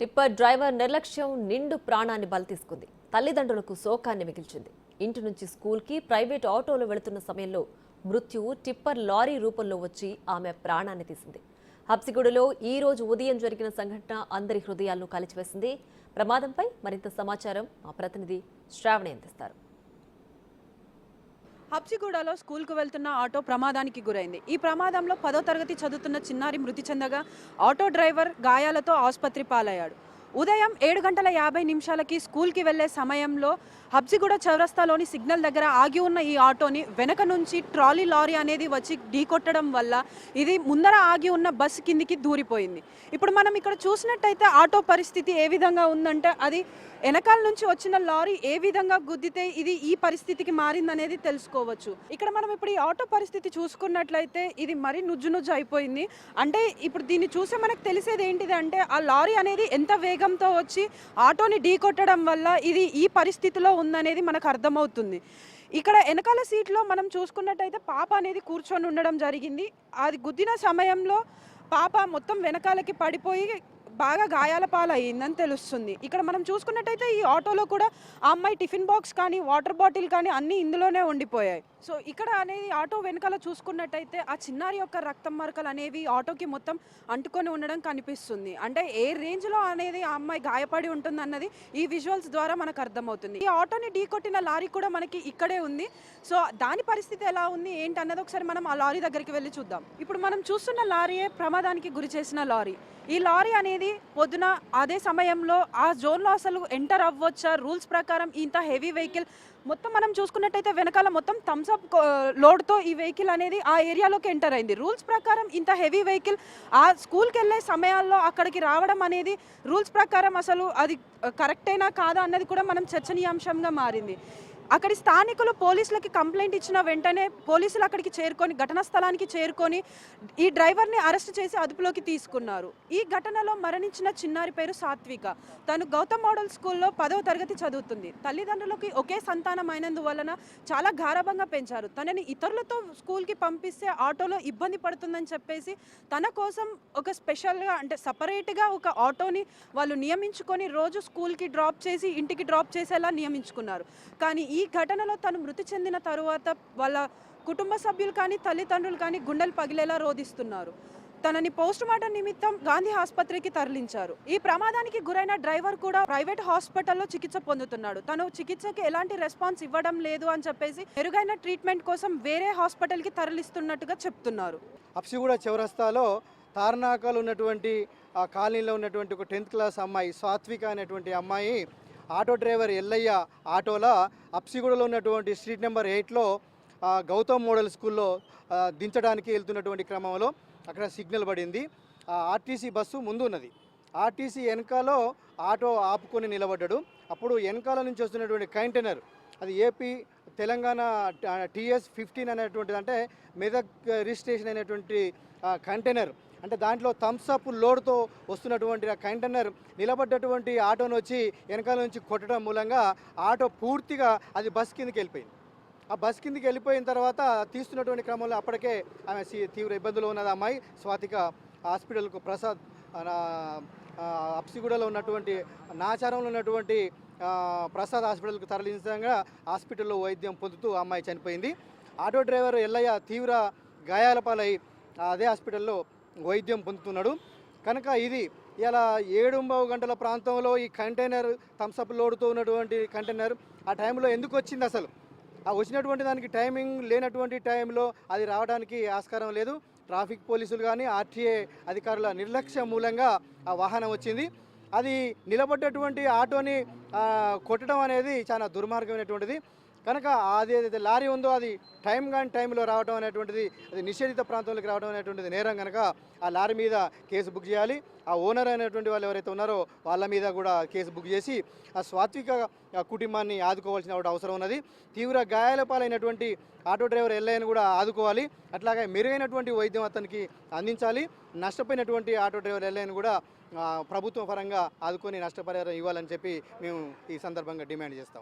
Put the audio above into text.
Tipper driver నిర్లక్ష్యం నిండు ప్రాణాన్ని బలి తీసుకుంది. తల్లిదండ్రులకు శోకాన్ని మిగిల్చింది. ఇంటి నుంచి స్కూల్కి ప్రైవేట్ ఆటోలో వెళుతున్న సమయంలో మృత్యువు టిప్పర్ లారీ రూపంలో వచ్చి ఆమె ప్రాణాన్ని తీసింది. హబ్సిగూడలో ఈ రోజు ఉదయం జరిగిన సంఘటన అందరి హృదయాలను కలిచివేసింది. ప్రమాదంపై మరింత సమాచారం మా ప్రతినిధి శ్రావణి అందిస్తారు. హబ్సిగూడలో స్కూల్కు వెళ్తున్న ఆటో ప్రమాదానికి గురైంది. ఈ ప్రమాదంలో పదో తరగతి చదువుతున్న చిన్నారి మృతి చెందగా ఆటో డ్రైవర్ గాయాలతో ఆసుపత్రి పాలయ్యాడు. ఉదయం ఏడు గంటల యాభై నిమిషాలకి స్కూల్కి వెళ్ళే సమయంలో హబ్జిగూడ చౌరస్తాలోని సిగ్నల్ దగ్గర ఆగి ఉన్న ఈ ఆటోని వెనక నుంచి ట్రాలీ లారీ అనేది వచ్చి ఢీకొట్టడం వల్ల ఇది ముందర ఆగి ఉన్న బస్సు కిందికి దూరిపోయింది. ఇప్పుడు మనం ఇక్కడ చూసినట్టయితే ఆటో పరిస్థితి ఏ విధంగా ఉందంటే అది వెనకాల నుంచి వచ్చిన లారీ ఏ విధంగా గుద్దితే ఇది ఈ పరిస్థితికి మారిందనేది తెలుసుకోవచ్చు. ఇక్కడ మనం ఇప్పుడు ఈ ఆటో పరిస్థితి చూసుకున్నట్లయితే ఇది మరీ నుజ్జు నుజ్జు అయిపోయింది. అంటే ఇప్పుడు దీన్ని చూస్తే మనకు తెలిసేది ఏంటిది అంటే ఆ లారీ అనేది ఎంత వేగంతో వచ్చి ఆటోని ఢీకొట్టడం వల్ల ఇది ఈ పరిస్థితిలో ఉందనేది మనకు అర్థమవుతుంది. ఇక్కడ వెనకాల సీట్లో మనం చూసుకున్నట్టయితే పాప అనేది కూర్చొని ఉండడం జరిగింది. అది గుద్దిన సమయంలో పాప మొత్తం వెనకాలకి పడిపోయి బాగా గాయాల పాలయ్యిందని తెలుస్తుంది. ఇక్కడ మనం చూసుకున్నట్టయితే ఈ ఆటోలో కూడా ఆ అమ్మాయి టిఫిన్ బాక్స్ కానీ వాటర్ బాటిల్ కానీ అన్నీ ఇందులోనే ఉండిపోయాయి. సో ఇక్కడ అనేది ఆటో వెనకాల చూసుకున్నట్టయితే ఆ చిన్నారి యొక్క రక్తం మరకలు అనేవి ఆటోకి మొత్తం అంటుకొని ఉండడం కనిపిస్తుంది. అంటే ఏ రేంజ్లో అనేది ఆ అమ్మాయి గాయపడి ఉంటుంది అన్నది ఈ విజువల్స్ ద్వారా మనకు అర్థమవుతుంది. ఈ ఆటోని ఢీ కొట్టిన లారీ కూడా మనకి ఇక్కడే ఉంది. సో దాని పరిస్థితి ఎలా ఉంది? ఏంటి అన్నది ఒకసారి మనం ఆ లారీ దగ్గరికి వెళ్ళి చూద్దాం. ఇప్పుడు మనం చూస్తున్న లారీయే ప్రమాదానికి గురి చేసిన లారీ. ఈ లారీ అనేది పొద్దున అదే సమయంలో ఆ జోన్లో అసలు ఎంటర్ అవ్వచ్చా? రూల్స్ ప్రకారం ఇంత హెవీ వెహికల్ మొత్తం మనం చూసుకున్నట్టయితే వెనకాల మొత్తం థమ్స్అప్ లోడ్తో ఈ వెహికల్ అనేది ఆ ఏరియాలోకి ఎంటర్ అయింది. రూల్స్ ప్రకారం ఇంత హెవీ వెహికల్ ఆ స్కూల్కి వెళ్ళే సమయాల్లో అక్కడికి రావడం అనేది రూల్స్ ప్రకారం అసలు అది కరెక్టేనా కాదా అన్నది కూడా మనం చర్చనీయాంశంగా మారింది. అక్కడి స్థానికులు పోలీసులకి కంప్లైంట్ ఇచ్చిన వెంటనే పోలీసులు అక్కడికి చేరుకొని ఘటనా స్థలానికి చేరుకొని ఈ డ్రైవర్ని అరెస్ట్ చేసి అదుపులోకి తీసుకున్నారు. ఈ ఘటనలో మరణించిన చిన్నారి పేరు సాత్విక. తను గౌతమ్ మోడల్ స్కూల్లో పదవ తరగతి చదువుతుంది. తల్లిదండ్రులకి ఒకే సంతానం అయినందువలన చాలా గారభంగా పెంచారు. తనని ఇతరులతో స్కూల్కి పంపిస్తే ఆటోలో ఇబ్బంది పడుతుందని చెప్పేసి తన కోసం ఒక స్పెషల్గా అంటే సపరేట్గా ఒక ఆటోని వాళ్ళు నియమించుకొని రోజు స్కూల్కి డ్రాప్ చేసి ఇంటికి డ్రాప్ చేసేలా నియమించుకున్నారు. కానీ ఈ ఈ ఘటనలో తను మృతి చెందిన తరువాత వాళ్ళ కుటుంబ సభ్యులు కానీ తల్లిదండ్రులు కానీ గుండెలు పగిలేలా రోధిస్తున్నారు. తనని పోస్ట్ మార్టం నిమిత్తం గాంధీ ఆసుపత్రికి తరలించారు. ఈ ప్రమాదానికి గురైన డ్రైవర్ కూడా ప్రైవేట్ హాస్పిటల్లో చికిత్స పొందుతున్నాడు. తను చికిత్సకి ఎలాంటి రెస్పాన్స్ ఇవ్వడం లేదు అని చెప్పేసి మెరుగైన ట్రీట్మెంట్ కోసం వేరే హాస్పిటల్కి తరలిస్తున్నట్టుగా చెప్తున్నారు. అప్సిగూడ చౌరస్తాలో తార్నాకాలు ఉన్నటువంటి ఆ కాలనీలో ఉన్నటువంటి ఒక టెన్త్ క్లాస్ అమ్మాయి సాత్విక అనేటువంటి అమ్మాయి ఆటో డ్రైవర్ ఎల్లయ్య ఆటోలో అప్సిగూడలో ఉన్నటువంటి స్ట్రీట్ నెంబర్ ఎయిట్లో గౌతమ్ మోడల్ స్కూల్లో దించడానికి వెళ్తున్నటువంటి క్రమంలో అక్కడ సిగ్నల్ పడింది. ఆ ఆర్టీసీ బస్సు ముందు ఉన్నది ఆర్టీసీ వెనకాలో ఆటో ఆపుకొని నిలబడ్డాడు. అప్పుడు వెనకాల నుంచి వస్తున్నటువంటి కంటైనర్ అది ఏపీ తెలంగాణ టీఎస్ ఫిఫ్టీన్ అనేటువంటిది అంటే మెదక్ రిజిస్ట్రేషన్ అనేటువంటి కంటైనర్ అంటే దాంట్లో థమ్స్అప్ లోడ్తో వస్తున్నటువంటి ఆ కంటైనర్ నిలబడ్డటువంటి ఆటోను వచ్చి వెనకాల నుంచి కొట్టడం మూలంగా ఆటో పూర్తిగా అది బస్ కిందకి వెళ్ళిపోయింది. ఆ బస్ కిందకి వెళ్ళిపోయిన తర్వాత తీస్తున్నటువంటి క్రమంలో అప్పటికే ఆమె తీవ్ర ఇబ్బందులు ఉన్నది అమ్మాయి. స్వాతిక హాస్పిటల్కు ప్రసాద్ అప్సిగూడలో ఉన్నటువంటి నాచారంలో ఉన్నటువంటి ప్రసాద్ హాస్పిటల్కు తరలించగా హాస్పిటల్లో వైద్యం పొందుతూ ఆ అమ్మాయి చనిపోయింది. ఆటో డ్రైవర్ ఎల్లయ్య తీవ్ర గాయాల పాలై అదే హాస్పిటల్లో వైద్యం పొందుతున్నాడు. కనుక ఇది ఇలా ఏడుంబావు గంటల ప్రాంతంలో ఈ కంటైనర్ థమ్స్అప్ లోడుతో ఉన్నటువంటి కంటైనర్ ఆ టైంలో ఎందుకు వచ్చింది అసలు? ఆ వచ్చినటువంటి దానికి టైమింగ్ లేనటువంటి టైంలో అది రావడానికి ఆస్కారం లేదు. ట్రాఫిక్ పోలీసులు కానీ ఆర్టీఏ అధికారుల నిర్లక్ష్యం మూలంగా ఆ వాహనం వచ్చింది. అది నిలబడ్డటువంటి ఆటోని కొట్టడం అనేది చాలా దుర్మార్గమైనటువంటిది. కనుక అది ఏదైతే లారీ ఉందో అది టైం కానీ టైంలో రావడం అనేటువంటిది అది నిషేధిత ప్రాంతంలోకి రావడం అనేటువంటిది నేరం కనుక ఆ లారీ మీద కేసు బుక్ చేయాలి. ఆ ఓనర్ అయినటువంటి వాళ్ళు ఎవరైతే ఉన్నారో వాళ్ళ మీద కూడా కేసు బుక్ చేసి ఆ స్వాత్విక కుటుంబాన్ని ఆదుకోవాల్సిన ఒకటి అవసరం ఉన్నది. తీవ్ర గాయాల పాలైనటువంటి ఆటో డ్రైవర్ ఎల్ఐని కూడా ఆదుకోవాలి. అట్లాగే మెరుగైనటువంటి వైద్యం అతనికి అందించాలి. నష్టపోయినటువంటి ఆటో డ్రైవర్ ఎల్ఐని కూడా ప్రభుత్వ పరంగా ఆదుకొని నష్టపరిహారం ఇవ్వాలని చెప్పి మేము ఈ సందర్భంగా డిమాండ్ చేస్తాం.